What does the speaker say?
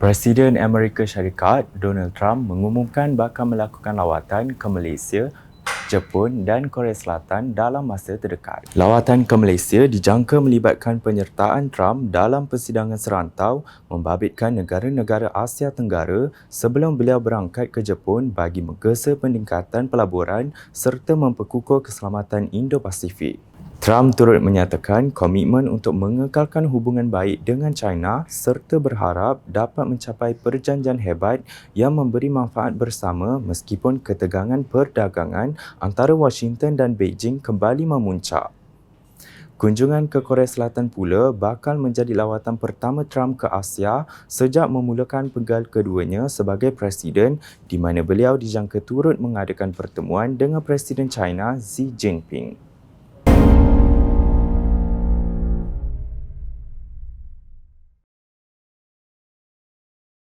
Presiden Amerika Syarikat Donald Trump mengumumkan bakal melakukan lawatan ke Malaysia, Jepun dan Korea Selatan dalam masa terdekat. Lawatan ke Malaysia dijangka melibatkan penyertaan Trump dalam persidangan serantau membabitkan negara-negara Asia Tenggara sebelum beliau berangkat ke Jepun bagi menggesa peningkatan pelaburan serta memperkukuh keselamatan Indo-Pasifik. Trump turut menyatakan komitmen untuk mengekalkan hubungan baik dengan China serta berharap dapat mencapai perjanjian hebat yang memberi manfaat bersama meskipun ketegangan perdagangan antara Washington dan Beijing kembali memuncak. Kunjungan ke Korea Selatan pula bakal menjadi lawatan pertama Trump ke Asia sejak memulakan pegal keduanya sebagai presiden di mana beliau dijangka turut mengadakan pertemuan dengan Presiden China Xi Jinping.